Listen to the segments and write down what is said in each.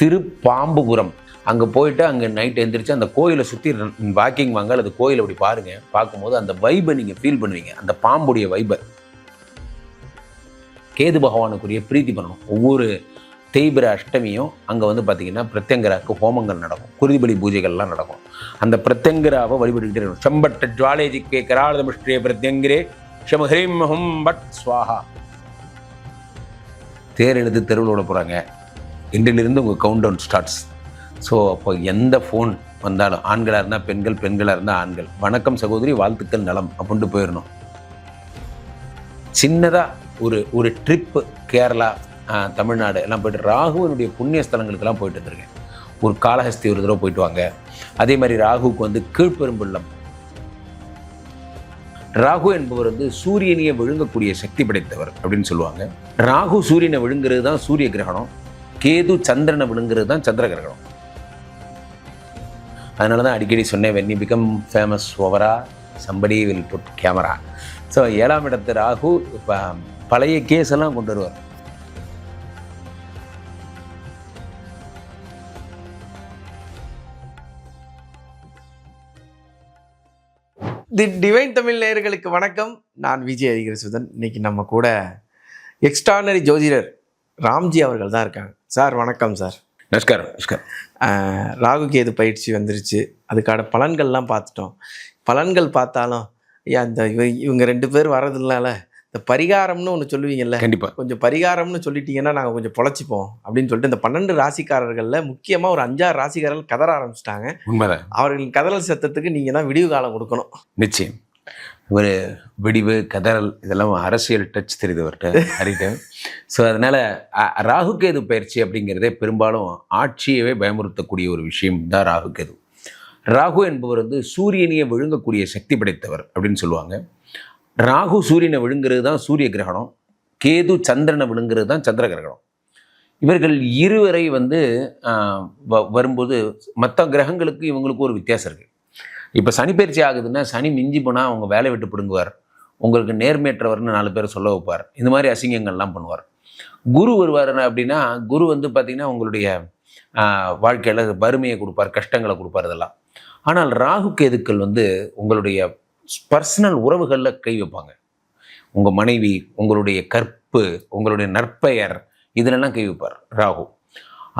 திருப்பாம்புபுரம். அங்கே போயிட்டு அங்கே நைட் எந்திரிச்சு அந்த கோயிலை சுற்றி வாக்கிங் வாங்க அல்லது கோயிலை அப்படி பாருங்க. பார்க்கும்போது அந்த வைபை நீங்கள் ஃபீல் பண்ணுவீங்க. அந்த பாம்புடைய வைபை கேது பகவானுக்குரிய பிரீத்தி பண்ணணும். ஒவ்வொரு தேய்பிர அஷ்டமியும் அங்கே வந்து பார்த்தீங்கன்னா பிரத்யங்கராக்கு ஹோமங்கள் நடக்கும். குருதிபலி பூஜைகள்லாம் நடக்கும். அந்த பிரத்யங்கராவை வழிபட்டுக்கிட்டே இருக்கும் செம்பட்ட ஜுவாலேஜி கே கராளதமிஷ்டே பிரத்யங்கிரே ஷமஹ்ரீம் ஹும் பட் ஸ்வாஹா. தேர் எழுது தெருவில் விட போகிறாங்க இன்றிலிருந்து உங்கள் கவுண்ட் டவுன் ஸ்டார்ட்ஸ் ஸோ அப்போ எந்த ஃபோன் வந்தாலும் ஆண்களாக இருந்தால் பெண்கள் பெண்களாக இருந்தால் ஆண்கள். வணக்கம் சகோதரி வாழ்த்துக்கள் நலம் அப்படின்ட்டு போயிடணும் சின்னதாக ஒரு ஒரு ட்ரிப்பு கேரளா தமிழ்நாடு எல்லாம் போயிட்டு ராகுவனுடைய புண்ணிய ஸ்தலங்களுக்கெல்லாம் போயிட்டு வந்திருக்கேன். ஒரு காளஹஸ்தி ஒரு தடவை போயிட்டு வாங்க. அதே மாதிரி ராகுவுக்கு வந்து கீழ்பெரும்பள்ளம் ராகு என்பவர் வந்து சூரியனையே விழுங்கக்கூடிய சக்தி படைத்தவர் அப்படின்னு சொல்லுவாங்க. ராகு சூரியனை விழுங்குறது தான் சூரிய கிரகணம். கேது சந்திரனை விழுங்குறது தான் சந்திர கிரகணம். அதனால தான் அடிக்கடி சொன்னேன் வென் பிகம் ஃபேமஸ் ஓவரா somebody will put camera so ஏழாம் இடத்து ராகு இப்போ பழைய கேஸ் எல்லாம் கொண்டு வருவார். தி டிவைன் தமிழ் நேயர்களுக்கு வணக்கம். நான் விஜய் அதிகரிசுதன் இன்னைக்கு நம்ம கூட எக்ஸ்ட்ரானரி ஜோதிடர் ராம்ஜி அவர்கள் தான் இருக்காங்க. சார் வணக்கம் சார். நமஸ்காரம் நமஸ்காரம். ராகு கேது பயிற்சி வந்துருச்சு. அதுக்கான பலன்கள்லாம் பார்த்துட்டோம். பலன்கள் பார்த்தாலும் ஐயா இந்த இவ- இவங்க ரெண்டு பேர் வர்றதுனால இந்த பரிகாரம்னு ஒன்று சொல்லுவீங்கல்ல கண்டிப்பாக கொஞ்சம் பரிகாரம்னு சொல்லிட்டீங்கன்னா நாங்கள் கொஞ்சம் பொழைச்சிப்போம் அப்படின்னு சொல்லிட்டு இந்த பன்னெண்டு ராசிக்காரர்களில் முக்கியமாக ஒரு அஞ்சாறு ராசிக்காரர்கள் கதற ஆரம்பிச்சிட்டாங்க. உண்மைதான். அவர்களின் கதறல் சத்தத்துக்கு நீங்கள் தான் விடிவு காலம் கொடுக்கணும். நிச்சயம். ஒரு வெடிவு கதறல் இதெல்லாம் அரசியல் டச் தெரியுது அவர்கிட்ட ஹரிட்ட ஸோ அதனால் ராகுகேது பயிற்சி அப்படிங்கிறதே பெரும்பாலும் ஆட்சியவே பயமுறுத்தக்கூடிய ஒரு விஷயம் தான் ராகுகேது ராகு என்பவர் வந்து சூரியனையே விழுங்கக்கூடிய சக்தி படைத்தவர் அப்படின்னு சொல்லுவாங்க. ராகு சூரியனை விழுங்குறது தான் சூரிய கிரகணம். கேது சந்திரனை விழுங்குறது தான் சந்திர கிரகணம். இவர்கள் இருவரை வந்து வ- வரும்போது மற்ற கிரகங்களுக்கு இவங்களுக்கு ஒரு வித்தியாசம் இருக்குது இப்போ சனி பயிற்சி ஆகுதுன்னா சனி மிஞ்சி போனால் அவங்க வேலை விட்டு பிடுங்குவார். உங்களுக்கு நேர்மையற்றவர்னு நாலு பேர் சொல்ல வைப்பார். இந்த மாதிரி அசிங்கங்கள்லாம் பண்ணுவார். குரு வருவார் அப்படின்னா குரு வந்து பார்த்திங்கன்னா உங்களுடைய வாழ்க்கையில் வறுமையை கொடுப்பார் கஷ்டங்களை கொடுப்பார் இதெல்லாம். ஆனால் ராகு கேதுக்கள் வந்து உங்களுடைய பர்சனல் உறவுகளில் கை வைப்பாங்க. உங்கள் மனைவி உங்களுடைய கற்பு உங்களுடைய நற்பெயர் இதிலெல்லாம் கை வைப்பார் ராகு.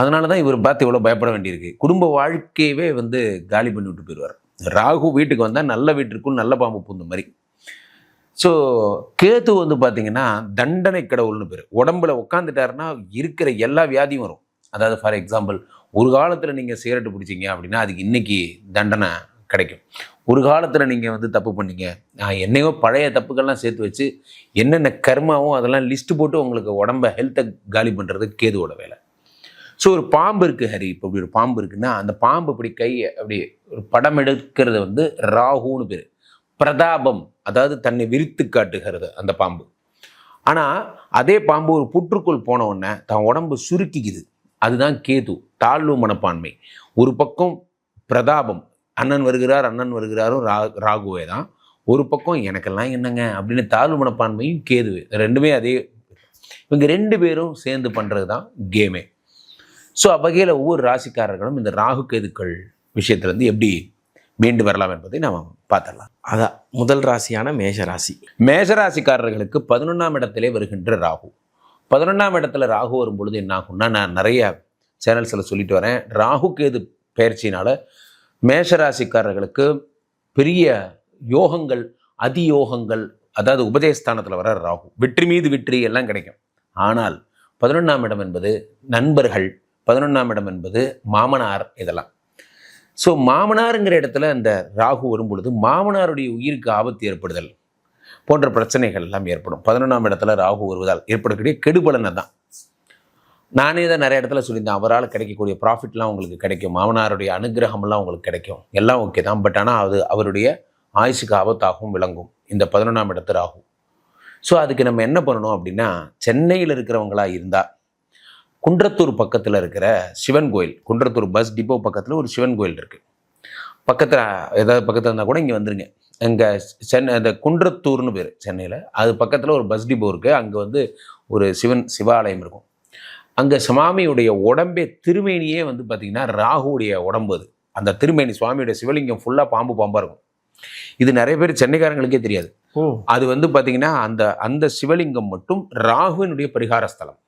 அதனால தான் இவர் பார்த்து இவ்வளோ பயப்பட வேண்டியிருக்கு. குடும்ப வாழ்க்கையவே வந்து காலி பண்ணி விட்டு போயிடுவார். ராகு வீட்டுக்கு வந்தால் நல்ல வீட்டிற்குள் நல்ல பாம்பு பூந்த மாதிரி. ஸோ கேத்து வந்து பார்த்தீங்கன்னா தண்டனை கடவுள்னு பேர். உடம்புல உட்காந்துட்டாருன்னா இருக்கிற எல்லா வியாதியும் வரும். அதாவது ஃபார் எக்ஸாம்பிள் ஒரு காலத்தில் நீங்கள் சிகரெட்டு பிடிச்சிங்க அப்படின்னா அதுக்கு இன்னைக்கு தண்டனை கிடைக்கும். ஒரு காலத்தில் நீங்கள் வந்து தப்பு பண்ணீங்க. நான் என்னையோ பழைய தப்புக்கள்லாம் சேர்த்து வச்சு என்னென்ன கர்மாவோ அதெல்லாம் லிஸ்ட்டு போட்டு உங்களுக்கு உடம்ப ஹெல்த்தை காலி பண்ணுறது கேதுவோட வேலை. ஸோ ஒரு பாம்பு இருக்குது ஹரி. இப்போ இப்படி ஒரு பாம்பு இருக்குன்னா அந்த பாம்பு இப்படி கையை அப்படி ஒரு படம் எடுக்கிறது வந்து ராகுன்னு பேர். பிரதாபம் அதாவது தன்னை விரித்து காட்டுகிறது அந்த பாம்பு. ஆனால் அதே பாம்பு ஒரு புற்றுக்குள் போன உடனே தன் உடம்பு சுருக்கிக்குது. அதுதான் கேது தாழ்வு மனப்பான்மை. ஒரு பக்கம் பிரதாபம் அண்ணன் வருகிறார் அண்ணன் வருகிறாரும் ரா ராகுவே தான். ஒரு பக்கம் எனக்கெல்லாம் என்னங்க? அப்படின்னு தாழ்வு மனப்பான்மையும் கேதுவே. ரெண்டுமே அதே இவங்க ரெண்டு பேரும் சேர்ந்து பண்ணுறது தான் கேமே. ஸோ அவ்வகையில் ஒவ்வொரு ராசிக்காரர்களும் இந்த ராகு கேதுக்கள் விஷயத்துலேருந்து எப்படி மீண்டு வரலாம் என்பதை நாம் பார்த்துடலாம். அதான் முதல் ராசியான மேஷ ராசி மேஷராசிக்காரர்களுக்கு பதினொன்றாம் இடத்திலே வருகின்ற ராகு. பதினொன்றாம் இடத்துல ராகு வரும் பொழுது என்ன ஆகும்னா நான் நிறைய சேனல்ஸில் சொல்லிட்டு வரேன். ராகு கேது பயிற்சியினால மேஷராசிக்காரர்களுக்கு பெரிய யோகங்கள் அதியோகங்கள் அதாவது உபதேசஸ்தானத்தில் வர ராகு. வெற்றி மீது வெற்றி எல்லாம் கிடைக்கும். ஆனால் பதினொன்றாம் இடம் என்பது நண்பர்கள் பதினொன்றாம் இடம் என்பது மாமனார் இதெல்லாம். ஸோ மாமனாருங்கிற இடத்துல அந்த ராகு வரும்பொழுது மாமனாருடைய உயிருக்கு ஆபத்து ஏற்படுதல் போன்ற பிரச்சனைகள் எல்லாம் ஏற்படும். பதினொன்றாம் இடத்துல ராகு வருவதால் ஏற்படக்கூடிய கெடுபலனை தான் நானே தான் நிறைய இடத்துல சொல்லியிருந்தேன். அவரால் கிடைக்கக்கூடிய ப்ராஃபிட்லாம் உங்களுக்கு கிடைக்கும். மாமனாருடைய அனுகிரகம்லாம் உங்களுக்கு கிடைக்கும். எல்லாம் ஓகே தான். பட் ஆனால் அது அவருடைய ஆயுசுக்கு ஆபத்தாகவும் விளங்கும். இந்த பதினொன்றாம் இடத்து ராகு. ஸோ அதுக்கு நம்ம என்ன பண்ணணும் அப்படின்னா சென்னையில் இருக்கிறவங்களா இருந்தால் குன்றத்தூர் பக்கத்தில் இருக்கிற சிவன் கோயில் குன்றத்தூர் பஸ் டிப்போ பக்கத்தில் ஒரு சிவன் கோயில் இருக்குது பக்கத்தில் ஏதாவது பக்கத்தில் இருந்தால் கூட இங்கே வந்துருங்க. இங்கே சென்னை இந்த குன்றத்தூர்னு பேர் சென்னையில். அது பக்கத்தில் ஒரு பஸ் டிப்போ இருக்குது அங்கே வந்து ஒரு சிவன் சிவாலயம் இருக்கும். அங்கே சுவாமியுடைய உடம்பே திருமேனியே வந்து பார்த்திங்கன்னா ராகுவுடைய உடம்பு அது. அந்த திருமேனி சுவாமியுடைய சிவலிங்கம் ஃபுல்லாக பாம்பு பாம்பாக இருக்கும். இது நிறைய பேர் சென்னைக்காரங்களுக்கே தெரியாது. அது வந்து பார்த்தீங்கன்னா அந்த அந்த சிவலிங்கம் மட்டும் ராகுவினுடைய பரிகார ஸ்தலம்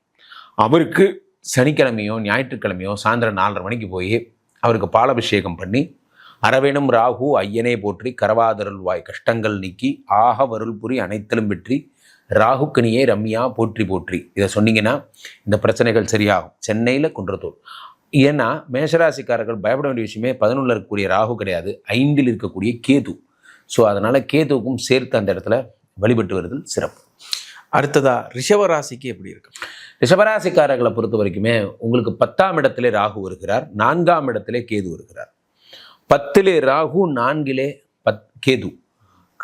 அவருக்கு சனிக்கிழமையோ ஞாயிற்றுக்கிழமையோ சாயந்தரம் நாலரை மணிக்கு போய் அவருக்கு பாலாபிஷேகம் பண்ணி அரவேணும் ராகு ஐயனே போற்றி கரவாதருள் வாய் கஷ்டங்கள் நீக்கி ஆக வருள் புரி அனைத்திலும் வெற்றி ராகுக்கனியே ரம்யா போற்றி போற்றி. இதை சொன்னீங்கன்னா இந்த பிரச்சனைகள் சரியாகும். சென்னையில் குன்றத்தூர். ஏன்னா மேஷராசிக்காரர்கள் பயப்பட வேண்டிய விஷயமே பதினொன்றில் இருக்கக்கூடிய ராகு கிடையாது. ஐந்தில் இருக்கக்கூடிய கேது. ஸோ அதனால் கேதுவுக்கும் சேர்த்து அந்த இடத்துல வழிபட்டு வருதல் சிறப்பு. அடுத்ததா ரிஷபராசிக்கு எப்படி இருக்கும் ரிஷபராசிக்காரர்களை பொறுத்த வரைக்குமே உங்களுக்கு பத்தாம் இடத்திலே ராகு வருகிறார் நான்காம் இடத்திலே கேது வருகிறார். பத்திலே ராகு நான்கிலே பத் கேது.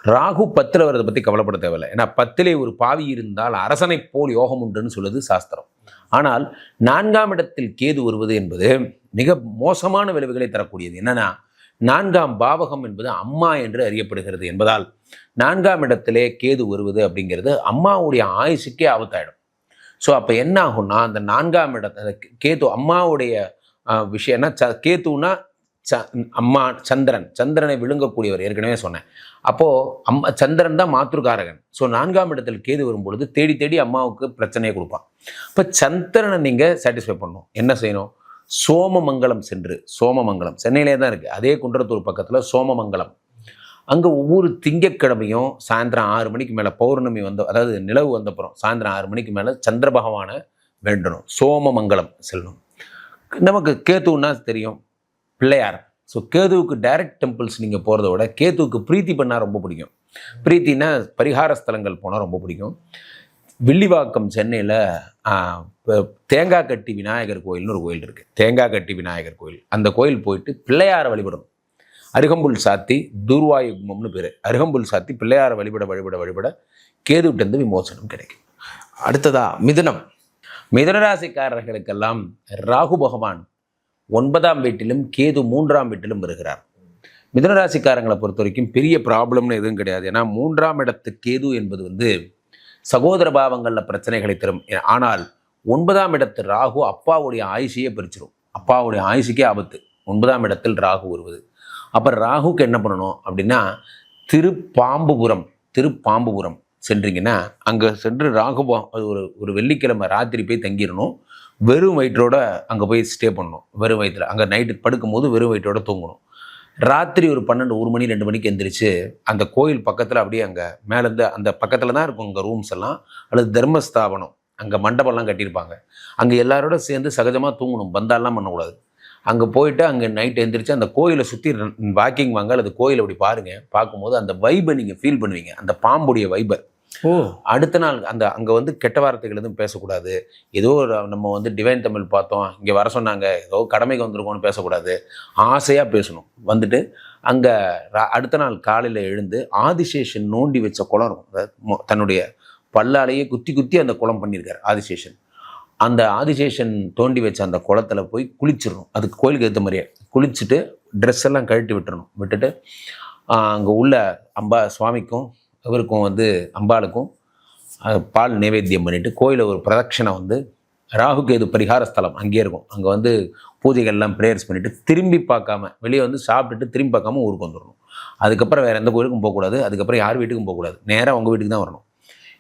ராகு பத்தில் வரதை பற்றி கவலைப்பட தேவையில்லை. ஏன்னா பத்திலே ஒரு பாவி இருந்தால் அரசனைப் போல் யோகம் உண்டுன்னு சொல்லுது சாஸ்திரம். ஆனால் நான்காம் இடத்தில் கேது வருவது என்பது மிக மோசமான விளைவுகளை தரக்கூடியது. என்னன்னா நான்காம் பாவகம் என்பது அம்மா என்று அறியப்படுகிறது என்பதால் நான்காம் இடத்திலே கேது வருவது அப்படிங்கிறது அம்மாவுடைய ஆயுசுக்கே ஆபத்தாயிடும். ஸோ அப்போ என்ன ஆகும்னா அந்த நான்காம் இடத்த கேது அம்மாவுடைய விஷயம்னா ச கேத்துனா ச அம்மா சந்திரன். சந்திரனை விழுங்கக்கூடியவர் ஏற்கனவே சொன்னேன். அப்போது அம்மா சந்திரன் தான் மாத்திருக்காரகன் ஸோ நான்காம் இடத்தில் கேது வரும்பொழுது தேடி தேடி அம்மாவுக்கு பிரச்சனையை கொடுப்பான். இப்போ சந்திரனை நீங்கள் சாட்டிஸ்ஃபை பண்ணணும். என்ன செய்யணும்? சோமமங்கலம் சென்று சோமமங்கலம். சென்னையிலே தான் இருக்குது அதே குன்றத்தூர் பக்கத்தில் சோமமங்கலம். அங்கே ஒவ்வொரு திங்கட்கிழமையும் சாயந்தரம் ஆறு மணிக்கு மேலே பௌர்ணமி வந்த அதாவது நிலவு வந்தப்புறம் சாயந்தரம் ஆறு மணிக்கு மேலே சந்திர பகவானை வேண்டணும். சோமமங்கலம் செல்லணும். நமக்கு கேத்துன்னா தெரியும் பிள்ளையார். ஸோ கேதுவுக்கு டைரக்ட் டெம்பிள்ஸ் நீங்கள் போகிறத விட கேதுவுக்கு பிரீத்தி பண்ணால் ரொம்ப பிடிக்கும். பிரீத்தினா பரிகார ஸ்தலங்கள் போனால் ரொம்ப பிடிக்கும். வில்லிவாக்கம் சென்னையில் தேங்காய் கட்டி விநாயகர் கோயில்னு ஒரு கோயில் இருக்குது தேங்காய் கட்டி விநாயகர் கோயில். அந்த கோயில் போயிட்டு பிள்ளையாரை வழிபடணும். அருகம்புல் சாத்தி துர்வாயுமம்னு பேர். அருகம்புல் சாத்தி பிள்ளையாரை வழிபட வழிபட வழிபட கேதுவிட்டேருந்து விமோசனம் கிடைக்கும். அடுத்ததா மிதுனம். மிதனராசிக்காரர்களுக்கெல்லாம் ராகு பகவான் ஒன்பதாம் வீட்டிலும் கேது மூன்றாம் வீட்டிலும் வருகிறார். மிதனராசிக்காரங்களை பொறுத்த வரைக்கும் பெரிய ப்ராப்ளம்னு எதுவும் கிடையாது. ஏன்னா மூன்றாம் இடத்து கேது என்பது வந்து சகோதர பாவங்களில் பிரச்சனைகளை தரும். ஆனால் ஒன்பதாம் இடத்து ராகு அப்பாவுடைய ஆயுஷையே பிரிச்சிடும் அப்பாவுடைய ஆயுஷுக்கே ஆபத்து. ஒன்பதாம் இடத்தில் ராகு வருவது. அப்போ ராகுக்கு என்ன பண்ணணும் அப்படின்னா திருப்பாம்புபுரம் திருப்பாம்புபுரம் சென்றீங்கன்னா அங்கே சென்று ராகு அது ஒரு ஒரு வெள்ளிக்கிழமை ராத்திரி போய் தங்கிடணும். வெறும் வயிற்றோட அங்கே போய் ஸ்டே பண்ணணும். வெறும் வயிற்றில் அங்கே நைட்டு படுக்கும்போது வெறும் வயிற்றோட தூங்கணும். ராத்திரி ஒரு பன்னெண்டு ஒரு மணி ரெண்டு மணிக்கு எந்திரிச்சு அந்த கோயில் பக்கத்தில் அப்படியே அங்கே மேலேருந்து அந்த பக்கத்தில் தான் இருக்கும் அங்கே ரூம்ஸ் எல்லாம் அல்லது தர்மஸ்தாபனம். அங்கே மண்டபம்லாம் கட்டியிருப்பாங்க. அங்கே எல்லாரோட சேர்ந்து சகஜமாக தூங்கணும். பந்தாலாம் பண்ணக்கூடாது. அங்கே போயிட்டு அங்கே நைட் எழுந்திரிச்சு அந்த கோயிலை சுற்றி வாக்கிங் வாங்க அல்லது கோயிலை அப்படி பாருங்கள் பார்க்கும்போது அந்த வைபை நீங்கள் ஃபீல் பண்ணுவீங்க. அந்த பாம்புடைய வைபை ஓ. அடுத்த நாள் அந்த அங்கே வந்து கெட்ட வார்த்தைகள் எதுவும் பேசக்கூடாது. ஏதோ ஒரு நம்ம வந்து டிவைன் தமிழ் பார்த்தோம் இங்கே வர சொன்னாங்க ஏதோ கடமைக்கு வந்திருக்கோம்னு பேசக்கூடாது. ஆசையாக பேசணும். வந்துட்டு அங்கே அடுத்த நாள் காலையில் எழுந்து ஆதிசேஷன் நோண்டி வச்ச குளம் இருக்கும். தன்னுடைய பல்லாலேயே குத்தி குத்தி அந்த குளம் பண்ணியிருக்காரு ஆதிசேஷன். அந்த ஆதிசேஷன் தோண்டி வச்ச அந்த குளத்தில் போய் குளிச்சிடணும். அதுக்கு கோயிலுக்கு ஏற்ற மாதிரியே குளிச்சுட்டு ட்ரெஸ் எல்லாம் கழட்டி விட்டுறணும். விட்டுட்டு அங்கே உள்ள அம்பா சுவாமிக்கும் இவருக்கும் வந்து அம்பாளுக்கும் பால் நைவேத்தியம் பண்ணிவிட்டு கோயிலில் ஒரு பிரதட்சணை வந்து ராகுக்கு இது பரிகார ஸ்தலம் அங்கேயே இருக்கும். அங்கே வந்து பூஜைகள்லாம் ப்ரேயர்ஸ் பண்ணிவிட்டு திரும்பி பார்க்காம வெளியே வந்து சாப்பிட்டுட்டு திரும்பி பார்க்காம ஊருக்கு வந்துடணும் அதுக்கப்புறம் வேறு எந்த கோயிலுக்கும் போகக்கூடாது. அதுக்கப்புறம் யார் வீட்டுக்கும் போகக்கூடாது. நேராக உங்கள் வீட்டுக்கு தான் வரணும்.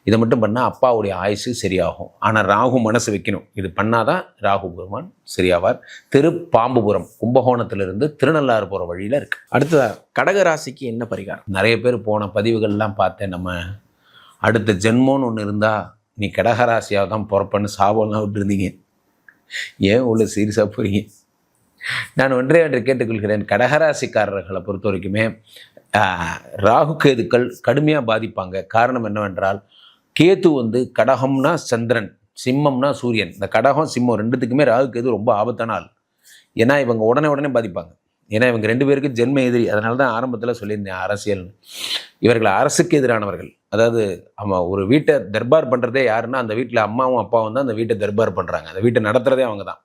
இதை மட்டும் பண்ணால் அப்பாவுடைய ஆயுசு சரியாகும். ஆனால் ராகு மனசு வைக்கணும். இது பண்ணாதான் ராகு பெருமான் சரியாவார். திருப்பாம்புபுரம் கும்பகோணத்திலிருந்து திருநள்ளாறு போகிற வழியில் இருக்கு. அடுத்ததாக கடகராசிக்கு என்ன பரிகாரம்? நிறைய பேர் போன பதிவுகள்லாம் பார்த்தேன். நம்ம அடுத்த ஜென்மோன்னு ஒன்று இருந்தால் நீ கடகராசியாக தான் பிறப்பன்னு சாபம்லாம் விட்டுருந்தீங்க. ஏன் உள்ள சீரியஸாக போறீங்க? நான் ஒன்றே ஒன்று கேட்டுக்கொள்கிறேன். கடகராசிக்காரர்களை பொறுத்த வரைக்குமே ராகு கேதுக்கள் கடுமையாக பாதிப்பாங்க. காரணம் என்னவென்றால் கேது வந்து கடகம்னா சந்திரன் சிம்மம்னா சூரியன். இந்த கடகம் சிம்மம் ரெண்டுத்துக்குமே ராகு கேது ரொம்ப ஆபத்தான ஆள். ஏன்னா இவங்க உடனே உடனே பாதிப்பாங்க. ஏன்னா இவங்க ரெண்டு பேருக்கு ஜென்ம எதிரி. அதனால தான் ஆரம்பத்தில் சொல்லியிருந்தேன் அரசியல் இவர்கள் அரசுக்கு எதிரானவர்கள். அதாவது ஆமாம் ஒரு வீட்டை தர்பார் பண்ணுறதே யாருன்னா அந்த வீட்டில் அம்மாவும் அப்பாவும் தான் அந்த வீட்டை தர்பார் பண்ணுறாங்க அந்த வீட்டை நடத்துகிறதே அவங்க தான்.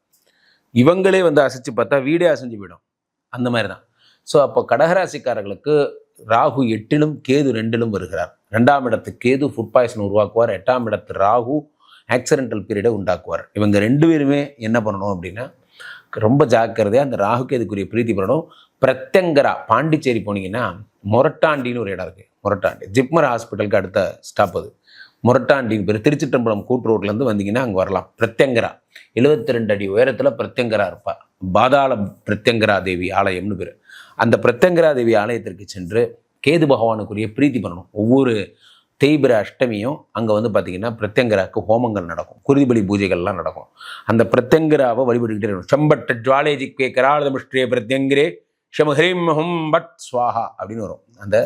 இவங்களே வந்து அசைச்சு பார்த்தா வீடே அசைஞ்சு போயிடும். அந்த மாதிரி தான். ஸோ அப்போ கடகராசிக்காரர்களுக்கு ராகு எட்டிலும் கேது ரெண்டிலும் வருகிறார். ரெண்டாம் இடத்து கேது ஃபுட் பாய்சன் உருவாக்குவார். எட்டாம் இடத்து ராகு ஆக்சிடென்டல் பீரியடை உண்டாக்குவார். இவங்க ரெண்டு பேருமே என்ன பண்ணணும் அப்படின்னா ரொம்ப ஜாக்கிரதையாக அந்த ராகுக்கு இதுக்குரிய பிரீத்தி பண்ணணும். பிரத்யங்கரா பாண்டிச்சேரி போனீங்கன்னா மொரட்டாண்டின்னு ஒரு இடம் இருக்குது மொரட்டாண்டி. ஜிப்மர் ஹாஸ்பிட்டலுக்கு அடுத்த ஸ்டாப் அது. மொரட்டாண்டின்னு பேர். திருச்சிற்றம்பலம் கூட்டு ரோட்லேருந்து வந்தீங்கன்னா அங்கே வரலாம். பிரத்யங்கரா. 72 ரெண்டு அடி உயரத்தில் பிரத்யங்கரா இருப்பார் பாதாள பிரத்யங்கரா தேவி ஆலயம்னு பேர். அந்த பிரத்யங்கரா தேவி ஆலயத்திற்கு சென்று கேது பகவானுக்குரிய பிரீத்தி பண்ணணும். ஒவ்வொரு தேய்பிர அஷ்டமியும் அங்கே வந்து பார்த்தீங்கன்னா பிரத்யங்கராக்கு ஹோமங்கள் நடக்கும். குருதிபலி பூஜைகள்லாம் நடக்கும். அந்த பிரத்யங்கராவை வழிபட்டுக்கிட்டே இருக்கும் செம்பட்ட ஜுவாலேஜிக்கே கராளதமுஷ்டே பிரத்யங்கரே ஷமஹ்ரீம் ஹும் பட் ஸ்வாஹா அப்படின்னு வரும். அந்த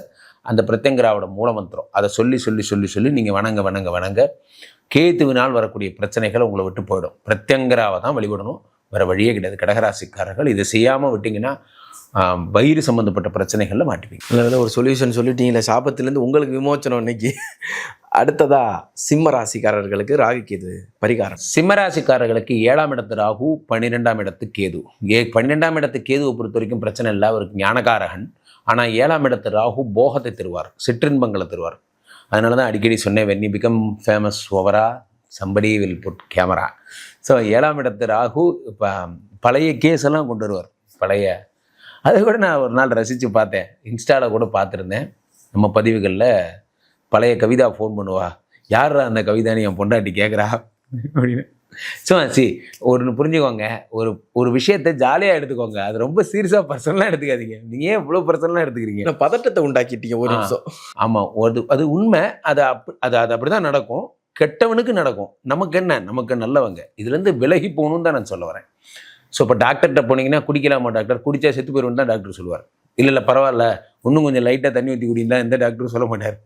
அந்த பிரத்யங்கராவோட மூலமந்திரம் அதை சொல்லி சொல்லி சொல்லி சொல்லி நீங்கள் வணங்க வணங்க வணங்க கேத்துவினால் வரக்கூடிய பிரச்சனைகள் உங்களை விட்டு போயிடும். பிரத்யங்கராவை தான் வழிபடணும். வேறு வழியே கிடையாது. கடகராசிக்காரர்கள் இதை செய்யாமல் விட்டிங்கன்னா வயிறு சம்மந்தப்பட்ட பிரச்சனைகளில் மாட்டிப்பீங்க. அதில் ஒரு சொல்யூஷன் சொல்லிட்டீங்களே சாபத்திலேருந்து உங்களுக்கு விமோச்சனம் இன்னைக்கு. அடுத்ததா சிம்ம ராசிக்காரர்களுக்கு ராகு கேது பரிகாரம். சிம்மராசிக்காரர்களுக்கு ஏழாம் இடத்து ராகு பன்னிரெண்டாம் இடத்து கேது. ஏ பன்னிரெண்டாம் இடத்து கேதுவை பொறுத்த வரைக்கும் பிரச்சனை இல்லை அவருக்கு ஞானகாரகன். ஆனால் ஏழாம் இடத்து ராகு போகத்தை தருவார் சிற்றின்பங்களை தருவார். அதனால தான் அடிக்கடி சொன்னேன் வென் பிகம் ஃபேமஸ் ஓவரா somebody will put camera so ஏழாம் இடத்து ராகு இப்போ பழைய கேஸ் எல்லாம் கொண்டு வருவார். பழைய அதை கூட நான் ஒரு நாள் ரசித்து பார்த்தேன். இன்ஸ்டாவில் கூட பார்த்துருந்தேன். நம்ம பதிவுகளில் பழைய கவிதா ஃபோன் பண்ணுவா. யாரா அந்த கவிதான்னு என் பொண்டாட்டி கேட்குறா அப்படின்னு. ஸோ சி ஒன்று புரிஞ்சுக்கோங்க. ஒரு ஒரு விஷயத்தை ஜாலியாக எடுத்துக்கோங்க. அது ரொம்ப சீரியஸாக பர்சனலாக எடுத்துக்காதீங்க. நீங்கள் ஏன் இவ்வளோ பர்சனலாக எடுத்துக்கிறீங்க? பதட்டத்தை உண்டாக்கிட்டீங்க ஒரு. நிமிஷம். ஆமாம் அது அது உண்மை. அது அப் அது அது அப்படி தான் நடக்கும். கெட்டவனுக்கு நடக்கும். நமக்கு என்ன? நமக்கு நல்லவங்க. இதுலேருந்து விலகி போகணும்னு தான் நான் சொல்ல வரேன். ஸோ இப்போ டாக்டர்கிட்ட போனீங்கன்னா குடிக்கலாமா டாக்டர் குடிச்சா செத்து போயிடும் தான் டாக்டர் சொல்லுவார். இல்லை இல்லை பரவாயில்ல. இன்னும் கொஞ்சம் லைட்டாக தண்ணி ஊற்றி குடிந்தா எந்த டாக்டரும் சொல்ல மாட்டார்.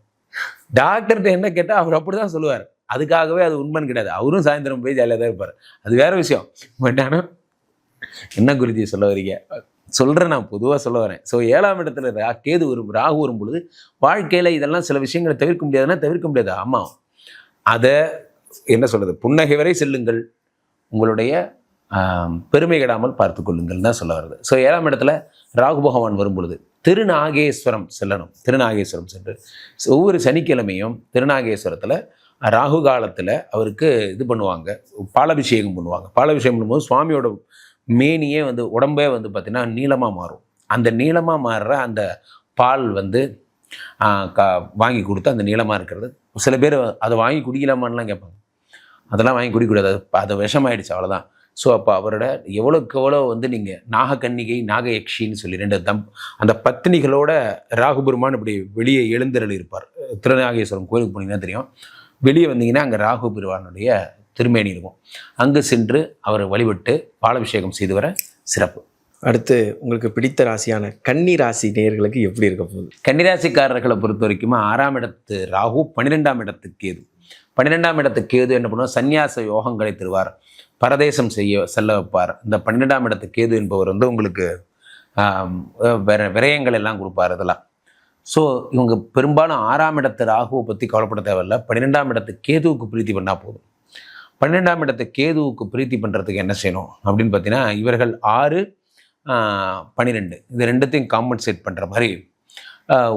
டாக்டர்கிட்ட என்ன கேட்டால் அவர் அப்படி தான் சொல்லுவார். அதுக்காகவே அது உண்மைன்னு கிடையாது. அவரும் சாயந்தரம் போய் ஜாலியாக தான் இருப்பார். அது வேற விஷயம். பட் ஆனால் என்ன குருஜி சொல்ல வரீங்க? சொல்கிறேன் நான் பொதுவாக சொல்ல வரேன். ஸோ ஏழாம் இடத்துல ரா கேது வரும் ராகு வரும் பொழுது வாழ்க்கையில் இதெல்லாம் சில விஷயங்களை தவிர்க்க முடியாதுன்னா தவிர்க்க முடியாது. ஆமாம். அதை என்ன சொல்கிறது புன்னகை வரை செல்லுங்கள். உங்களுடைய பெருமை கெடாமல் பார்த்து கொள்ளுங்கள் தான் சொல்ல வருது ஸோ ஏழாம் இடத்துல ராகு பகவான் வரும் பொழுது திருநாகேஸ்வரம் செல்லணும். திருநாகேஸ்வரம் சென்று ஒவ்வொரு சனிக்கிழமையும் திருநாகேஸ்வரத்தில் ராகு காலத்தில் அவருக்கு இது பண்ணுவாங்க பாலாபிஷேகம் பண்ணுவாங்க. பாலாபிஷேகம் பண்ணும்போது சுவாமியோட மேனியே வந்து உடம்பே வந்து பார்த்திங்கன்னா நீளமாக மாறும். அந்த நீளமாக மாறுற அந்த பால் வந்து கா வாங்கி கொடுத்து அந்த நீளமாக இருக்கிறது. சில பேர் அதை வாங்கி குடிக்கலாமான்லாம் கேட்பாங்க. அதெல்லாம் வாங்கி குடிக்கக்கூடாது. அது அது விஷமாயிடுச்சு அவ்வளோதான் ஸோ அப்போ அவரோட எவ்வளோக்கு எவ்வளோ வந்து நீங்கள் நாகக்கன்னிகை நாகயக்ஷின்னு சொல்லி ரெண்டு தம் அந்த பத்தினிகளோட ராகுபெருமான் இப்படி வெளியே எழுந்தருள் இருப்பார் திருநாகேஸ்வரம் கோயிலுக்கு போனீங்கன்னா தெரியும். வெளியே வந்தீங்கன்னா அங்கே ராகு பெருமானுடைய திருமேனி இருக்கும். அங்கு சென்று அவரை வழிபட்டு பாலாபிஷேகம் செய்து வர சிறப்பு. அடுத்து உங்களுக்கு பிடித்த ராசியான கன்னி ராசி நேயர்களுக்கு எப்படி இருக்க போகுது? கன்னிராசிக்காரர்களை பொறுத்த வரைக்கும் ஆறாம் இடத்து ராகு பன்னிரெண்டாம் இடத்து கேது. பன்னிரெண்டாம் இடத்து கேது என்ன பண்ணுவார் சந்நியாச யோகங்களை தருவார். பரதேசம் செய்ய செல்ல வைப்பார். இந்த பன்னிரெண்டாம் இடத்து கேது என்பவர் வந்து உங்களுக்கு விர விரயங்கள் எல்லாம் கொடுப்பார் இதெல்லாம். ஸோ இவங்க பெரும்பாலும் ஆறாம் இடத்து ராகுவை பற்றி கவலைப்பட தேவையில்ல. பன்னிரெண்டாம் இடத்து கேதுவுக்கு பிரீத்தி பண்ணால் போதும். பன்னிரெண்டாம் இடத்து கேதுவுக்கு பிரீத்தி பண்ணுறதுக்கு என்ன செய்யணும்? அப்படின்னு பார்த்தீங்கன்னா இவர்கள் ஆறு பன்னிரெண்டு இது ரெண்டுத்தையும் காம்பன்சேட் பண்ணுற மாதிரி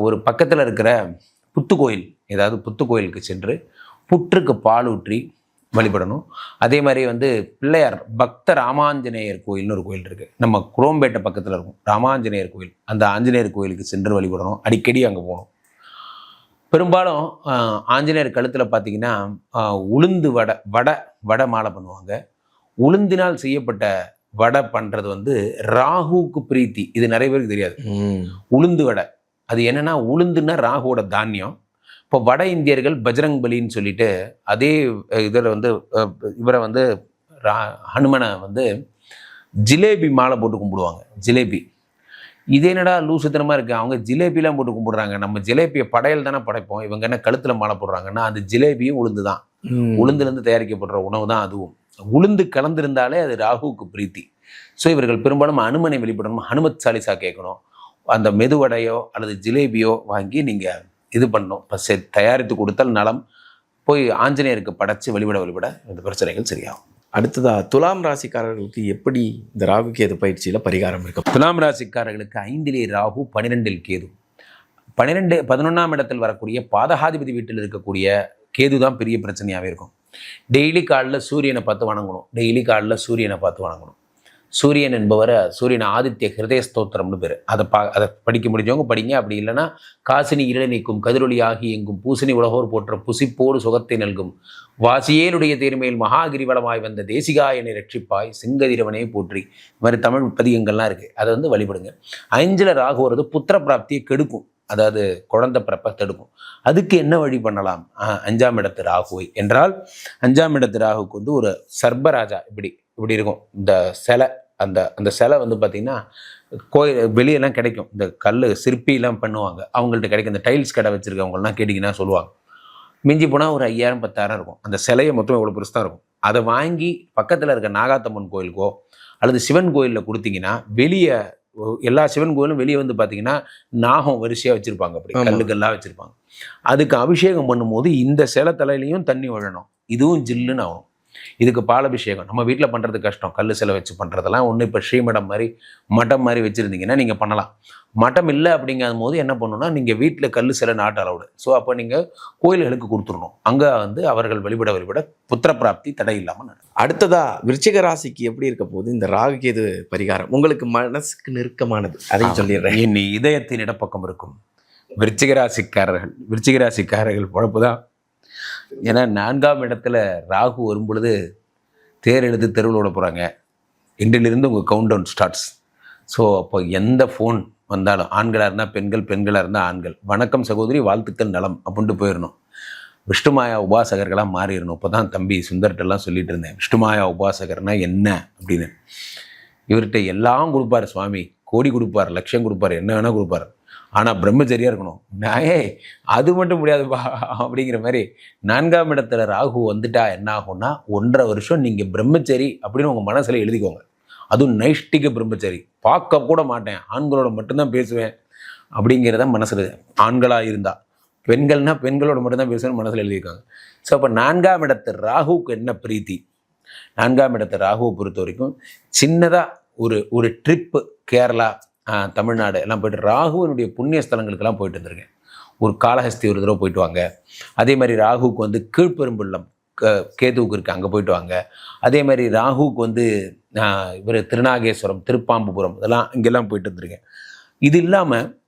ஒரு பக்கத்தில் இருக்கிற புத்துக்கோயில் ஏதாவது புத்துக்கோயிலுக்கு சென்று புற்றுக்கு பால் ஊற்றி வழிபடணும். அதே மாதிரி வந்து பிள்ளையார் பக்த ராமாஞ்சநேயர் கோயில்னு ஒரு கோயில் இருக்குது நம்ம குரோம்பேட்டை பக்கத்தில் இருக்கும். ராமாஞ்சநேயர் கோயில். அந்த ஆஞ்சநேயர் கோயிலுக்கு சென்று வழிபடணும். அடிக்கடி அங்கே போகணும். பெரும்பாலும் ஆஞ்சநேயர் கழுத்தில் பார்த்தீங்கன்னா உளுந்து வடை வடை வடை மாலை பண்ணுவாங்க. உளுந்தினால் செய்யப்பட்ட வடை பண்ணுறது வந்து ராகுவுக்கு பிரீத்தி. இது நிறைய பேருக்கு தெரியாது. உளுந்து வடை. அது என்னன்னா உளுந்துன்னா ராகுவோட தானியம். இப்போ வட இந்தியர்கள் பஜ்ரங் பலின்னு சொல்லிட்டு அதே இதில் வந்து இவரை வந்து ஹனுமனை வந்து ஜிலேபி மாலை போட்டு கும்பிடுவாங்க ஜிலேபி. இது என்னடா லூசுத்தனமாக இருக்குது அவங்க ஜிலேபிலாம் போட்டு கும்பிடுறாங்க. நம்ம ஜிலேபியை படையல் தானே படைப்போம். இவங்க என்ன கழுத்தில் மாலை போடுறாங்கன்னா அந்த ஜிலேபியும் உளுந்து தான் உளுந்துலேருந்து தயாரிக்கப்படுற உணவு தான் அதுவும். உளுந்து கலந்திருந்தாலே அது ராகுவுக்கு பிரீத்தி. ஸோ இவர்கள் பெரும்பாலும் அனுமனை வெளிப்படணும் ஹனுமத் சாலிசா கேட்கணும். அந்த மெதுவடையோ அல்லது ஜிலேபியோ வாங்கி நீங்கள் இது பண்ணணும் இப்போ தயாரித்து கொடுத்தால் நலம். போய் ஆஞ்சநேயருக்கு படைச்சு வழிபட வழிபட இந்த பிரச்சனைகள் சரியாகும். அடுத்ததாக துலாம் ராசிக்காரர்களுக்கு எப்படி இந்த ராகு கேது பயிற்சியில் பரிகாரம் இருக்கும் துலாம் ராசிக்காரர்களுக்கு ஐந்திலே ராகு பன்னிரெண்டில் கேது. பன்னிரெண்டு பதினொன்றாம் இடத்தில் வரக்கூடிய பாதகாதிபதி வீட்டில் இருக்கக்கூடிய கேது தான் பெரிய பிரச்சனையாகவே இருக்கும். டெய்லி காலில் சூரியனை பார்த்து வணங்கணும். டெய்லி காலில் சூரியனை பார்த்து வணங்கணும். சூரியன் என்பவரை சூரியன் ஆதித்ய ஹிருதய ஸ்தோத்திரம்னு பேர். அதை பா அதை படிக்க முடிஞ்சவங்க படிங்க. அப்படி இல்லைன்னா காசினி இருளை நீக்கும் கதிரொலி ஆகி எங்கும் பூசணி உலகோர் போற்ற புசிப்போடு சுகத்தை நல்கும். வாசியேனுடைய தேர்மையில் மகாகிரிவலமாய் வந்த தேசிகாயனை ரட்சிப்பாய் சிங்கதிரவனே போற்றி. இது மாதிரி தமிழ் பதிகங்கள்லாம் இருக்குது அதை வந்து வழிபடுங்க. அஞ்சில் ராகு வர்றது புத்திர பிராப்தியை கெடுக்கும். அதாவது குழந்தை பிறப்பை தடுக்கும். அதுக்கு என்ன வழி பண்ணலாம்? ஆஹ், அஞ்சாம் இடத்து ராகுவை. என்றால் அஞ்சாம் இடத்து ராகுக்கு வந்து ஒரு சர்பராஜா இப்படி இப்படி இருக்கும். இந்த சிலை அந்த அந்த சிலை வந்து பார்த்திங்கன்னா கோயில் வெளியெல்லாம் கிடைக்கும். இந்த கல் சிற்பிலாம் பண்ணுவாங்க. அவங்கள்ட்ட கிடைக்கும். இந்த டைல்ஸ் கடை வச்சுருக்கவங்கலாம் கேட்டிங்கன்னா சொல்லுவாங்க. மிஞ்சி போனால் ஒரு ஐயாயிரம் பத்தாயிரம் இருக்கும். அந்த சிலையை மொத்தம் எவ்வளோ பெருசு தான் இருக்கும்? அதை வாங்கி பக்கத்தில் இருக்க நாகாத்தம்மன் கோயிலுக்கோ அல்லது சிவன் கோயிலில் கொடுத்தீங்கன்னா வெளியே எல்லா சிவன் கோயிலும் வெளியே வந்து பார்த்தீங்கன்னா நாகம் வரிசையாக வச்சுருப்பாங்க அப்படி. கல்லுக்கெல்லாம் வச்சுருப்பாங்க. அதுக்கு அபிஷேகம் பண்ணும்போது இந்த சிலை தலையிலையும் தண்ணி விழணும். இதுவும் ஜில்லுன்னு ஆகும் இதுக்கு பாலபிஷேகம். நம்ம வீட்டில் பண்ணுறது கஷ்டம். கல் சிலை வச்சு பண்ணுறதெல்லாம் ஒன்று இப்போ ஸ்ரீமடம் மாதிரி மட்டம் மாதிரி வச்சுருந்தீங்கன்னா நீங்கள் பண்ணலாம். மட்டம் இல்லை அப்படிங்கும் போது என்ன பண்ணணும்னா நீங்கள் வீட்டில் கல் சிலை நாட்டு அளவுடு ஸோ அப்போ நீங்கள் கோயில்களுக்கு கொடுத்துடணும். அங்கே வந்து அவர்கள் வழிபட வழிபட புத்திர பிராப்தி தடை இல்லாமல் நடக்கும். அடுத்ததா விருச்சிக ராசிக்கு எப்படி இருக்க போகுது? இந்த ராகுகேது பரிகாரம். உங்களுக்கு மனசுக்கு நெருக்கமானது. அதையும் சொல்லிடுறேன். என் இதயத்தின் இடப்பக்கம் இருக்கும். விருச்சிக ராசிக்காரர்கள் விருச்சிக ராசிக்காரர்கள் பொழப்பு தான் ஏன்னா நான்காம் இடத்துல ராகு வரும் பொழுது தேர் எடுத்து தெருவில் விட போகிறாங்க இன்றிலிருந்து உங்கள் கவுண்ட் டவுன் ஸ்டார்ட்ஸ் ஸோ அப்போ எந்த ஃபோன் வந்தாலும் ஆண்களாக இருந்தால் பெண்கள் பெண்களாக இருந்தால் ஆண்கள். வணக்கம் சகோதரி வாழ்த்துக்கள் நலம் அப்படின்ட்டு போயிடணும் விஷ்ணுமாயா உபாசகர்களாக மாறிடணும் இப்போ தான் தம்பி சுந்தர்கிட்டலாம் சொல்லிட்டு இருந்தேன். விஷ்ணுமாயா உபாசகர்னா என்ன அப்படின்னு. இவர்கிட்ட எல்லாம் கொடுப்பாரு சுவாமி. கோடி கொடுப்பார் லட்சம் கொடுப்பார் என்ன வேணால் கொடுப்பார். ஆனால் பிரம்மச்சரியாக இருக்கணும். நாயே அது மட்டும் முடியாதுப்பா. அப்படிங்கிற மாதிரி நான்காம் இடத்துல ராகு வந்துட்டா என்ன ஆகும்னா ஒன்றரை வருஷம் நீங்கள் பிரம்மச்சரி அப்படின்னு உங்கள் மனசில் எழுதிக்கோங்க. அதுவும் நைஷ்டிக பிரம்மச்சரி. பார்க்க கூட மாட்டேன். ஆண்களோட மட்டும்தான் பேசுவேன் அப்படிங்கிறத மனசில் ஆண்களாக இருந்தால் பெண்கள்னா பெண்களோட மட்டும்தான் பேசுவேன் மனசில் எழுதியிருக்காங்க. ஸோ அப்போ நான்காம் இடத்து ராகுவுக்கு என்ன பிரீத்தி? நான்காம் இடத்து ராகுவை பொறுத்த வரைக்கும் சின்னதாக ஒரு ஒரு ட்ரிப்பு கேரளா தமிழ்நாடு எல்லாம் போயிட்டு ராகுவனுடைய புண்ணிய ஸ்தலங்களுக்கெல்லாம் போயிட்டு வந்திருக்கேன். ஒரு காளஹஸ்தி ஒரு தடவை போயிட்டு வாங்க. அதே மாதிரி ராகுவுக்கு வந்து கீழ்ப்பெரும்புள்ளம் க- கேதுவுக்கு இருக்குது அங்கே போயிட்டு வாங்க. அதே மாதிரி ராகுவுக்கு வந்து இவர் திருநாகேஸ்வரம் திருப்பாம்புபுரம் இதெல்லாம் இங்கெல்லாம் போயிட்டு வந்திருக்கேன். இது இல்லாமல்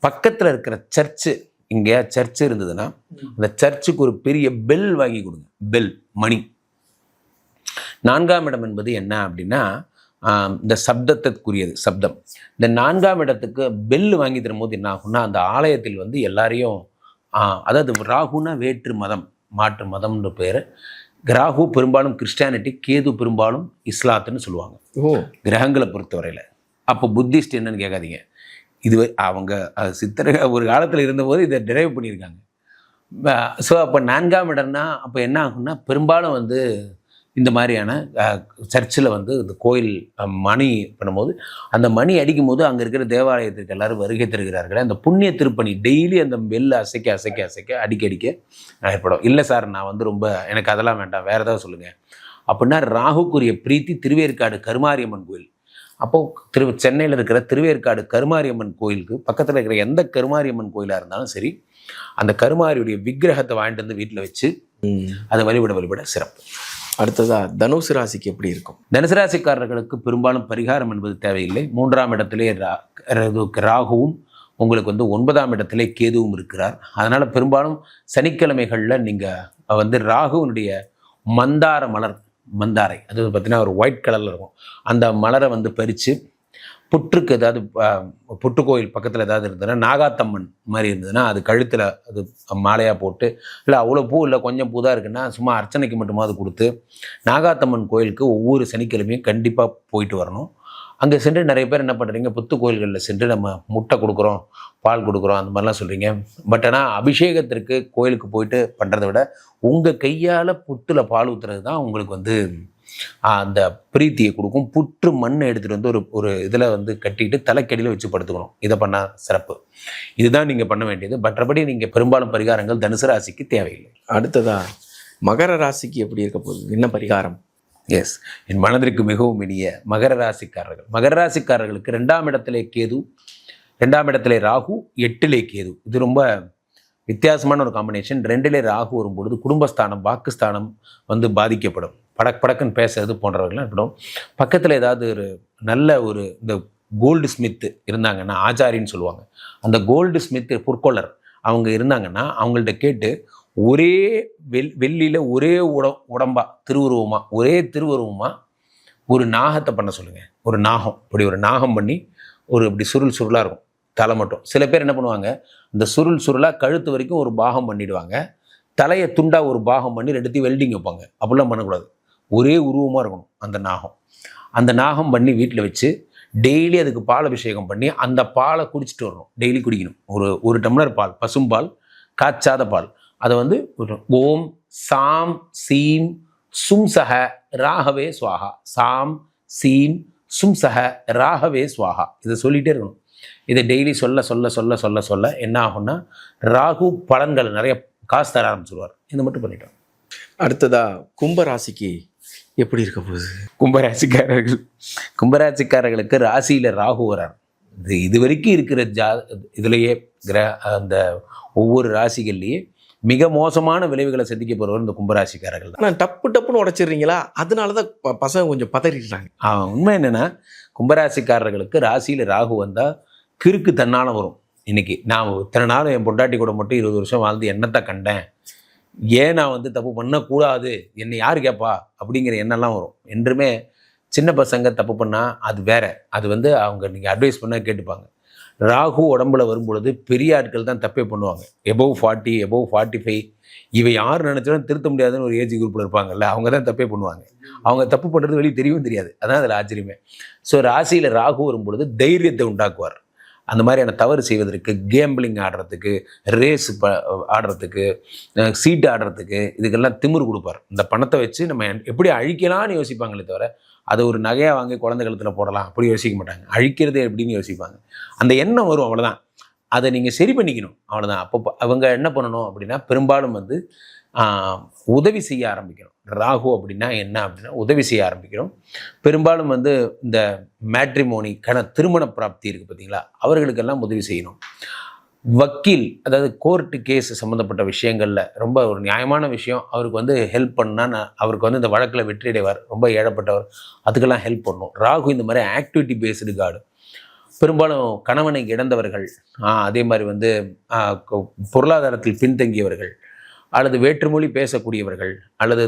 பக்கத்தில் இருக்கிற சர்ச்சு இங்கே சர்ச்சு இருந்ததுன்னா அந்த சர்ச்சுக்கு ஒரு பெரிய பெல் வாங்கி கொடுங்க. பெல் மணி. நான்காம் இடம் என்பது என்ன அப்படின்னா இந்த சப்தத்துக்குரியது சப்தம். இந்த நான்காம் இடத்துக்கு பெல் வாங்கி தரும்போது என்ன ஆகும்னா அந்த ஆலயத்தில் வந்து எல்லாரையும் அதாவது ராகுனா வேற்று மதம் மாற்று மதம்ன்ற பேர் ராகு பெரும்பாலும் கிறிஸ்டியானிட்டி கேது பெரும்பாலும் இஸ்லாத்துன்னு சொல்லுவாங்க. ஓ. கிரகங்களை பொறுத்தவரையில். அப்போ புத்திஸ்ட் என்னன்னு கேட்காதீங்க. இது அவங்க சித்தர் ஒரு காலத்தில் இருந்தபோது இதை டிரைவ் பண்ணியிருக்காங்க. ஸோ அப்போ நான்காம் இடம்னா அப்போ என்ன ஆகும்னா பெரும்பாலும் வந்து இந்த மாதிரியான சர்ச்சில் வந்து இந்த கோயில் மணி பண்ணும்போது அந்த மணி அடிக்கும்போது அங்கே இருக்கிற தேவாலயத்திற்கு எல்லாரும் வருகை தருகிறார்களே அந்த புண்ணிய திருப்பணி டெய்லி அந்த பெல்ல அசைக்க அசைக்க அசைக்க அடிக்க அடிக்க ஏற்படும் இல்லை சார் நான் வந்து ரொம்ப எனக்கு அதெல்லாம் வேண்டாம் வேறு ஏதாவது சொல்லுங்கள் அப்படின்னா ராகுக்குரிய பிரீத்தி திருவேற்காடு கருமாரியம்மன் கோயில். அப்போது திரு சென்னையில் இருக்கிற திருவேற்காடு கருமாரியம்மன் கோயிலுக்கு பக்கத்தில் இருக்கிற எந்த கருமாரியம்மன் கோயிலாக இருந்தாலும் சரி அந்த கருமாரியுடைய விக்கிரகத்தை வாங்கிட்டு வந்து வீட்டில் வச்சு. அதை வழிபட வழிபட சிறப்பு. அடுத்ததா தனுசு ராசிக்கு எப்படி இருக்கும்? தனுசு ராசிக்காரர்களுக்கு பெரும்பாலும் பரிகாரம் என்பது தேவையில்லை. மூன்றாம் இடத்திலே ரா- ராகுவும் உங்களுக்கு வந்து ஒன்பதாம் இடத்திலே கேதுவும் இருக்கிறார். அதனால் பெரும்பாலும் சனிக்கிழமைகளில் நீங்கள் வந்து ராகுவினுடைய மந்தார மலர் மந்தாரை அது பார்த்தீங்கன்னா ஒரு ஒயிட் கலரில் இருக்கும். அந்த மலரை வந்து பறித்து புற்றுக்கு ஏதாவது ஆஹ், புற்று கோயில் பக்கத்தில் ஏதாவது இருந்ததுன்னா நாகாத்தம்மன் மாதிரி இருந்ததுன்னா அது கழுத்தில் அது மாலையாக போட்டு இல்லை அவ்வளோ பூ இல்லை கொஞ்சம் பூ தான் இருக்குன்னா சும்மா அர்ச்சனைக்கு மட்டுமாவது கொடுத்து நாகாத்தம்மன் கோயிலுக்கு ஒவ்வொரு சனிக்கிழமையும் கண்டிப்பாக போயிட்டு வரணும். அங்கே சென்று நிறைய பேர் என்ன பண்ணுறீங்க புத்து கோயில்களில் சென்று நம்ம முட்டை கொடுக்குறோம் பால் கொடுக்குறோம் அந்த மாதிரிலாம் சொல்கிறீங்க பட் ஆனால் அபிஷேகத்திற்கு கோயிலுக்கு போயிட்டு பண்ணுறத விட உங்கள் கையால் புத்தில் பால் ஊற்றுறது தான் உங்களுக்கு வந்து அந்த பிரீத்தியை கொடுக்கும். புற்று மண்ணை எடுத்துகிட்டு வந்து ஒரு ஒரு இதில் வந்து கட்டிட்டு தலைக்கடியில் வச்சு படுத்துக்கணும். இதை பண்ணால் சிறப்பு. இதுதான் நீங்கள் பண்ண வேண்டியது. மற்றபடி நீங்கள் பெரும்பாலும் பரிகாரங்கள் தனுசு ராசிக்கு தேவையில்லை. அடுத்ததா மகர ராசிக்கு எப்படி இருக்க போகுது? என்ன பரிகாரம்? எஸ் என் மனதிற்கு மிகவும் இனிய மகர ராசிக்காரர்கள். மகர ராசிக்காரர்களுக்கு ரெண்டாம் இடத்திலே கேது ரெண்டாம் இடத்திலே ராகு எட்டிலே கேது. இது ரொம்ப வித்தியாசமான ஒரு காம்பினேஷன் ரெண்டிலே ராகு வரும்பொழுது குடும்பஸ்தானம் வாக்குஸ்தானம் வந்து பாதிக்கப்படும். படக் படக்குன்னு பேசுறது போன்றவர்கள்லாம் இருக்கணும் பக்கத்தில் ஏதாவது ஒரு நல்ல ஒரு இந்த கோல்டு ஸ்மித் இருந்தாங்கன்னா ஆச்சாரின்னு சொல்லுவாங்க. அந்த கோல்டு ஸ்மித் பொற்கொள்ளர் அவங்க இருந்தாங்கன்னா அவங்கள்ட்ட கேட்டு ஒரே வெள் வெள்ளியில் ஒரே உட உடம்பா திருவுருவமாக ஒரே திருவுருவமாக ஒரு நாகத்தை பண்ண சொல்லுங்கள் ஒரு நாகம் இப்படி ஒரு நாகம் பண்ணி ஒரு இப்படி சுருள் சுருளாக இருக்கும் தலை மட்டும். சில பேர் என்ன பண்ணுவாங்க இந்த சுருள் சுருளாக கழுத்து வரைக்கும் ஒரு பாகம் பண்ணிடுவாங்க. தலையை துண்டாக ஒரு பாகம் பண்ணி ரெண்டுத்தையும் வெல்டிங் வைப்பாங்க. அப்படிலாம் பண்ணக்கூடாது. ஒரே உருவமாக இருக்கணும் அந்த நாகம். அந்த நாகம் பண்ணி வீட்டில் வச்சு டெய்லி அதுக்கு பால் அபிஷேகம் பண்ணி அந்த பாலை குடிச்சிட்டு வரணும். டெய்லி குடிக்கணும். ஒரு ஒரு டம்ளர் பால் பசும்பால் காய்ச்சாத பால். அதை வந்து ஓம் சாம் சீம் சும்சக ராகவே சுவாகா சாம் சீம் சும்சக ராகவே சுவாகா இதை சொல்லிகிட்டே இருக்கணும். இதை டெய்லி சொல்ல சொல்ல சொல்ல சொல்ல சொல்ல என்ன ஆகும்னா ராகு பலன்கள் நிறைய காசு தர ஆரம்பிச்சிருவார். இதை மட்டும் பண்ணிட்டோம். அடுத்ததா கும்ப ராசிக்கு எப்படி இருக்க போகுது? கும்பராசிக்காரர்கள். கும்பராசிக்காரர்களுக்கு ராசியில் ராகு வரார். இது இது வரைக்கும் இருக்கிற ஜா இதுலேயே கிர அந்த ஒவ்வொரு ராசிகள்லேயே மிக மோசமான விளைவுகளை சந்திக்க போகிறவர் இந்த கும்பராசிக்காரர்கள் தான். ஆனால் டப்பு டப்புன்னு உடைச்சிடுறீங்களா? அதனால தான் ப- பசங்க கொஞ்சம் பதறிடுறாங்க. உண்மை என்னென்னா கும்பராசிக்காரர்களுக்கு ராசியில் ராகு வந்தால் கிறுக்கு தன்னால் வரும். இன்னைக்கு நான் இத்தனை நாள் என் பொண்டாட்டி கூட மட்டும் இருபது வருஷம் வாழ்ந்து என்னத்தை கண்டேன்? ஏன் நான் வந்து தப்பு பண்ணக்கூடாது? என்னை யார் கேட்பா அப்படிங்கிற எண்ணம்லாம் வரும். என்றுமே சின்ன பசங்க தப்பு பண்ணால் அது வேற. அது வந்து அவங்க நீங்கள் அட்வைஸ் பண்ணால் கேட்டுப்பாங்க. ராகு உடம்புல வரும்பொழுது பெரிய ஆட்கள் தான் தப்பே பண்ணுவாங்க. Above forty above forty five இவை யார் நினச்சாலும் திருத்த முடியாதுன்னு ஒரு ஏஜ் குரூப்பில் இருப்பாங்கல்ல அவங்க தான் தப்பே பண்ணுவாங்க. அவங்க தப்பு பண்ணுறது வெளியே தெரியவும் தெரியாது. அதான் அதில் ஆச்சரியமே. ஸோ ராசியில் ராகு வரும்பொழுது தைரியத்தை உண்டாக்குவார். அந்த மாதிரியான தவறு செய்வதற்கு கேம்பிளிங் ஆடுறதுக்கு ரேஸ் ப ஆடுறதுக்கு சீட் சீட்டு ஆடுறதுக்கு இதுக்கெல்லாம் திமிர் கொடுப்பார். இந்த பணத்தை வச்சு நம்ம எப்படி அழிக்கலாம்னு யோசிப்பாங்களே தவிர அதை ஒரு நகையாக வாங்கி குழந்தை கழுத்தில் போடலாம். அப்படி யோசிக்க மாட்டாங்க. அழிக்கிறது எப்படின்னு யோசிப்பாங்க. அந்த எண்ணம் வரும் அவ்வளோதான் அதை நீங்கள் சரி பண்ணிக்கணும். அவ்வளோதான் அப்போ அவங்க என்ன பண்ணணும் அப்படின்னா பெரும்பாலும் வந்து உதவி செய்ய ஆரம்பிக்கணும் ராகு அப்படின்னா என்ன அப்படின்னா உதவி செய்ய ஆரம்பிக்கணும் பெரும்பாலும் வந்து இந்த மேட்ரிமோனி கண திருமண பிராப்தி இருக்குது பார்த்தீங்களா? அவர்களுக்கெல்லாம் உதவி செய்யணும். வக்கீல் அதாவது கோர்ட்டு கேஸ் சம்மந்தப்பட்ட விஷயங்களில் ரொம்ப ஒரு நியாயமான விஷயம். அவருக்கு வந்து ஹெல்ப் பண்ணால் நான் அவருக்கு வந்து இந்த வழக்கில் வெற்றி அடைவார். ரொம்ப ஏழப்பட்டவர். அதுக்கெல்லாம் ஹெல்ப் பண்ணணும். ராகு இந்த மாதிரி ஆக்டிவிட்டி பேஸ்டு கார்டு பெரும்பாலும் கணவனை இழந்தவர்கள் அதே மாதிரி வந்து பொருளாதாரத்தில் பின்தங்கியவர்கள் அல்லது வேற்றுமொழி பேசக்கூடியவர்கள் அல்லது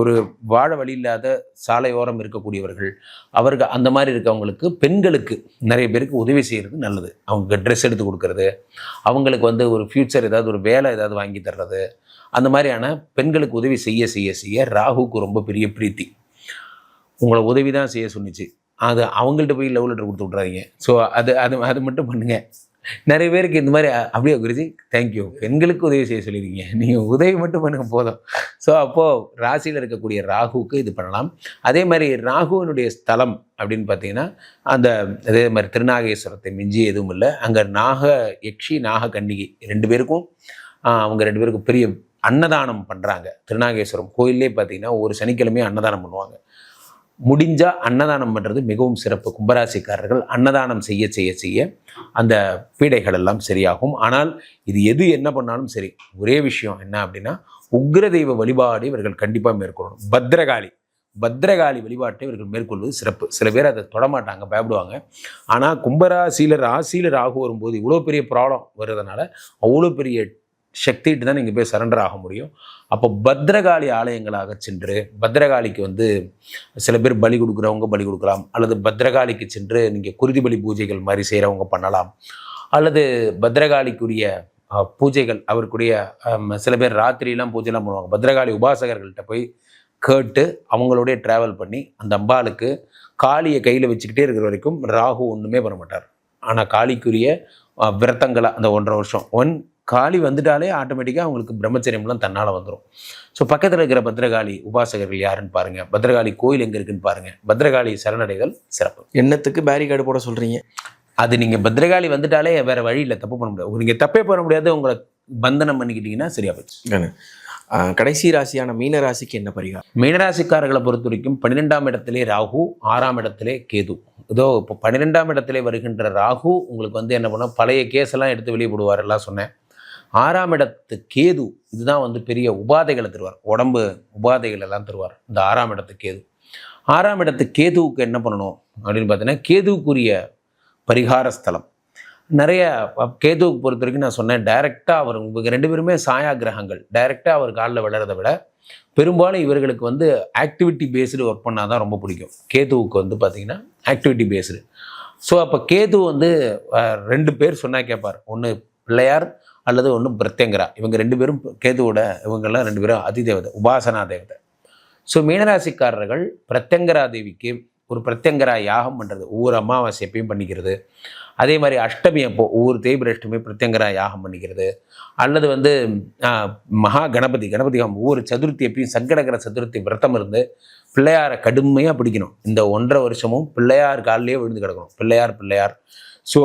ஒரு வாழ வழி இல்லாத சாலையோரம் இருக்கக்கூடியவர்கள் அவர்கள் அந்த மாதிரி இருக்கவங்களுக்கு பெண்களுக்கு நிறைய பேருக்கு உதவி செய்கிறது நல்லது. அவங்க ட்ரெஸ் எடுத்து கொடுக்கறது அவங்களுக்கு வந்து ஒரு ஃப்யூச்சர் ஏதாவது ஒரு வேலை ஏதாவது வாங்கி தர்றது அந்த மாதிரியான பெண்களுக்கு உதவி செய்ய செய்ய செய்ய ராகுக்கு ரொம்ப பெரிய பிரீத்தி. உங்களை உதவி தான் செய்ய சொன்னிச்சு. அது அவங்கள்ட்ட போய் லவ் லெட்டர் கொடுத்து விட்றாதீங்க ஸோ அது அது அது மட்டும் பண்ணுங்கள் நிறைய பேருக்கு இந்த மாதிரி அப்படியே குருஜி? தேங்க்யூ பெண்களுக்கு உதவி செய்ய சொல்லியிருக்கீங்க. நீங்கள் உதவி மட்டும் பண்ணுங்க போதும். ஸோ அப்போது ராசியில் இருக்கக்கூடிய ராகுவுக்கு இது பண்ணலாம். அதே மாதிரி ராகுவினுடைய ஸ்தலம் அப்படின்னு பார்த்தீங்கன்னா அந்த அதே மாதிரி திருநாகேஸ்வரத்தை மிஞ்சி எதுவும் இல்லை. அங்கே நாக யக்ஷி நாக கன்னிகை ரெண்டு பேருக்கும் அவங்க ரெண்டு பேருக்கும் பெரிய அன்னதானம் பண்ணுறாங்க திருநாகேஸ்வரம் கோயிலே பார்த்தீங்கன்னா ஒரு சனிக்கிழமையும் அன்னதானம் பண்ணுவாங்க. முடிஞ்சால் அன்னதானம் பண்ணுறது மிகவும் சிறப்பு. கும்பராசிக்காரர்கள் அன்னதானம் செய்ய செய்ய செய்ய அந்த பீடைகள் எல்லாம் சரியாகும். ஆனால் இது எது என்ன பண்ணாலும் சரி ஒரே விஷயம் என்ன அப்படின்னா உக்ர தெய்வ வழிபாடு இவர்கள் கண்டிப்பாக மேற்கொள்ளணும். பத்ரகாளி பத்ரகாளி வழிபாட்டை இவர்கள் மேற்கொள்வது சிறப்பு. சில பேர் அதை தொடமாட்டாங்க பயப்படுவாங்க. ஆனால் கும்பராசியில் ராசியில் ராகு வரும்போது இவ்வளோ பெரிய ப்ராப்ளம் வர்றதுனால அவ்வளோ பெரிய சக்திட்டு தான் நீங்கள் போய் சரண்டர் ஆக முடியும். அப்போ பத்ரகாளி ஆலயங்களாக சென்று பத்ரகாளிக்கு வந்து சில பேர் பலி கொடுக்குறவங்க பலி கொடுக்கலாம். அல்லது பத்ரகாளிக்கு சென்று நீங்கள் குருதி பலி பூஜைகள் மாதிரி செய்கிறவங்க பண்ணலாம். அல்லது பத்ரகாளிக்குரிய பூஜைகள் அவருக்குரிய சில பேர் ராத்திரியெலாம் பூஜைலாம் பண்ணுவாங்க. பத்ரகாளி உபாசகர்கள்ட்ட போய் கேட்டு அவங்களோடைய ட்ராவல் பண்ணி அந்த அம்பாளுக்கு காளியை கையில் வச்சுக்கிட்டே இருக்கிற வரைக்கும் ராகு ஒன்றுமே பண்ண மாட்டார். ஆனால் காளிக்குரிய விரதங்களை அந்த ஒன்றரை வருஷம் ஒன் காளி வந்துட்டாலே ஆட்டோமேட்டிக்காக அவங்களுக்கு பிரம்மச்சரியம்லாம் தன்னால் வந்துடும் ஸோ பக்கத்தில் இருக்கிற பத்ரகாளி உபாசகர்கள் யாருன்னு பாருங்கள் பத்ரகாளி கோயில் எங்கே இருக்குன்னு பாருங்கள் பத்ரகாளி சரணடைகள் சிறப்பு. எண்ணத்துக்கு பேரிகார்டு போட சொல்றீங்க? அது நீங்கள் பத்ரகாளி வந்துட்டாலே வேறு வழி இல்லை தப்பு பண்ண முடியாது. நீங்கள் தப்பே பண்ண முடியாது உங்களை பந்தனம் பண்ணிக்கிட்டீங்கன்னா சரியா போச்சு கடைசி ராசியான மீன ராசிக்கு என்ன பரிகாரம்? மீனராசிக்காரர்களை பொறுத்த வரைக்கும் பன்னிரெண்டாம் இடத்திலே ராகு ஆறாம் இடத்திலே கேது. இதோ இப்போ பன்னிரெண்டாம் இடத்திலே வருகின்ற ராகு உங்களுக்கு வந்து என்ன பண்ணால் பழைய கேஸெல்லாம் எடுத்து வெளியே போடுவார் எல்லாம் சொன்னேன். ஆறாம் இடத்து கேது இதுதான் வந்து பெரிய உபாதைகளை தருவார். உடம்பு உபாதைகள் எல்லாம் தருவார். இந்த ஆறாம் இடத்து கேது. ஆறாம் இடத்து கேதுவுக்கு என்ன பண்ணணும் அப்படின்னு பார்த்தீங்கன்னா கேதுவுக்குரிய பரிகார ஸ்தலம். நிறைய கேதுவுக்கு பொறுத்த வரைக்கும் நான் சொன்னேன் டைரெக்டாக அவர் இவங்க ரெண்டு பேருமே சாயா கிரகங்கள் டைரெக்டாக அவர் காலில் விழறதை விட பெரும்பாலும் இவர்களுக்கு வந்து ஆக்டிவிட்டி பேஸ்டு ஒர்க் பண்ணால் தான் ரொம்ப பிடிக்கும். கேதுவுக்கு வந்து பார்த்தீங்கன்னா ஆக்டிவிட்டி பேஸ்டு ஸோ அப்போ கேது வந்து ரெண்டு பேர் சொன்னால் கேட்பார். ஒன்று பிள்ளையார் அல்லது ஒன்று பிரத்யங்கரா. இவங்க ரெண்டு பேரும் கேதுவோட இவங்கெல்லாம் ரெண்டு பேரும் அதிதேவதை உபாசனா தேவதை. ஸோ மீனராசிக்காரர்கள் பிரத்யங்கரா தேவிக்கு ஒரு பிரத்யங்கரா யாகம் பண்ணுறது ஒவ்வொரு அமாவாசை எப்பயும் பண்ணிக்கிறது. அதே மாதிரி அஷ்டமி அப்போ ஒவ்வொரு தேய்பிர அஷ்டமி பிரத்யங்கரா யாகம் பண்ணிக்கிறது. அல்லது வந்து மகா கணபதி கணபதி ஒவ்வொரு சதுர்த்தி எப்பயும் சங்கடகர சதுர்த்தி விரதம் இருந்து பிள்ளையாரை கடுமையாக பிடிக்கணும். இந்த ஒன்றரை வருஷமும் பிள்ளையார் காலிலேயே விழுந்து கிடக்கணும். பிள்ளையார் பிள்ளையார். ஸோ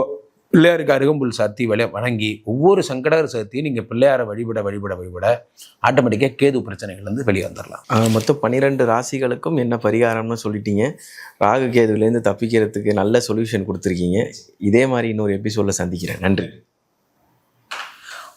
பிள்ளையாருக்கு அருகம்புல் சாத்தி விலை வணங்கி ஒவ்வொரு சங்கடகர சக்தியும் நீங்கள் பிள்ளையாரை வழிபட வழிபட வழிபட ஆட்டோமேட்டிக்காக கேது பிரச்சனைகள்லேருந்து வெளியே வந்துடலாம் மொத்தம் பன்னிரெண்டு ராசிகளுக்கும் என்ன பரிகாரம்னு சொல்லிட்டீங்க. ராகு கேதுலேருந்து தப்பிக்கிறதுக்கு நல்ல சொல்யூஷன் கொடுத்துருக்கீங்க. இதே மாதிரி இன்னொரு எபிசோடில் சந்திக்கிறேன். நன்றி.